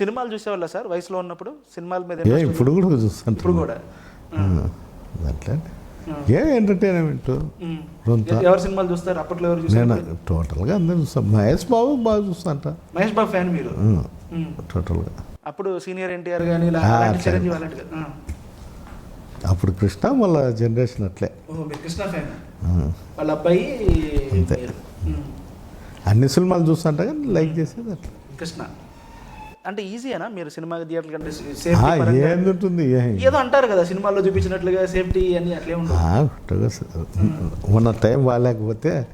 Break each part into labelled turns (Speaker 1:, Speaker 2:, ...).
Speaker 1: సినిమాలు చూసేవాళ్ళ సార్? వయసులో ఉన్నప్పుడు సినిమాల మీద?
Speaker 2: ఇప్పుడు కూడా
Speaker 1: ఇప్పుడు
Speaker 2: చూస్తుంటాను
Speaker 1: కూడా
Speaker 2: అట్లా ఏ ఎంటర్టైన్మెంట్
Speaker 1: ఎవరి సినిమాలు చూస్తారు? అప్పట్లో ఎవరు
Speaker 2: నేను టోటల్గా అందరూ చూస్తాను. మహేష్ బాబు బాగా చూస్తాంట.
Speaker 1: మహేష్ బాబు ఫ్యాన్ మీరు.
Speaker 2: టోటల్గా.
Speaker 1: అప్పుడు సీనియర్ ఎన్టీఆర్ కానీ. చిరంజీవి అలాంటి.
Speaker 2: అప్పుడు కృష్ణ మళ్ళీ జనరేషన్ అట్లే.
Speaker 1: కృష్ణ ఫ్యాన్. వాళ్ళ అబ్బాయి
Speaker 2: అంతే. అన్ని సినిమాలు చూస్తుంటా కానీ లైక్ చేసేది అట్లా.
Speaker 1: కృష్ణ. అంటే ఈజీయేనా మీరు సినిమా థియేటర్ కంటే?
Speaker 2: ఏందుంటుంది
Speaker 1: ఏదో అంటారు కదా సినిమాల్లో చూపించినట్లుగా సేఫ్టీ అని అట్లే
Speaker 2: స- ఉన్న టైం బాగాలేకపోతే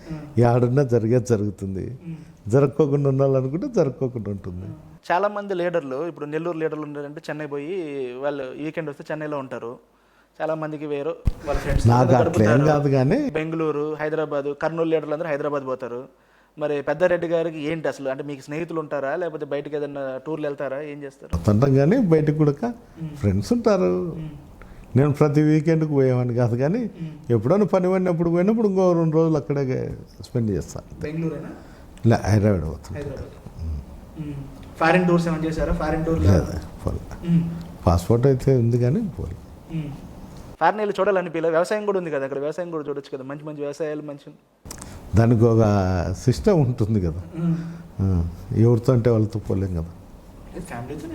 Speaker 2: ఆడున్నా జరిగేది జరుగుతుంది. జరగకోకుండా ఉండాలనుకుంటే జరగకోకుండా ఉంటుంది.
Speaker 1: చాలా మంది లీడర్లు ఇప్పుడు నెల్లూరు లీడర్లు ఉన్నారంటే చెన్నై పోయి వాళ్ళు వీకెండ్ వస్తే చెన్నైలో ఉంటారు. చాలా మందికి వేరు వాళ్ళ ఫ్రెండ్స్
Speaker 2: కాదు కానీ
Speaker 1: బెంగళూరు హైదరాబాద్ కర్నూలు లీడర్లు అందరూ హైదరాబాద్ పోతారు. మరి పెద్దారెడ్డి గారికి ఏంటి అసలు? అంటే మీకు స్నేహితులు ఉంటారా? లేకపోతే బయటకు ఏదైనా టూర్లు వెళ్తారా? ఏం చేస్తారు?
Speaker 2: వస్తుంటాం కానీ బయటకు కూడా ఫ్రెండ్స్ ఉంటారు. నేను ప్రతి వీకెండ్కి పోయేవాడిని కాదు కానీ ఎప్పుడైనా పని పడినప్పుడు పోయినప్పుడు ఇంకో రెండు రోజులు అక్కడే స్పెండ్ చేస్తాను
Speaker 1: బెంగళూరేనా?
Speaker 2: ఇలా హైదరాబాద్ పోతాను
Speaker 1: హైదరాబాద్. ఫారిన్ టూర్స్ ఏమైనా చేశారా? ఫారిన్ టూర్
Speaker 2: లేదు పోలే. పాస్పోర్ట్ అయితే ఉంది కానీ పోలే.
Speaker 1: ఫారిన్ వెళ్ళి చూడాలని పిల్ల వ్యవసాయం కూడా ఉంది కదా అక్కడ? వ్యవసాయం కూడా చూడొచ్చు కదా? మంచి మంచి వ్యవసాయాలు మంచి
Speaker 2: దానికి ఒక సిస్టమ్ ఉంటుంది కదా. ఎవరితో అంటే వాళ్ళతో పోలేం కదా.
Speaker 1: ఫ్యామిలీతో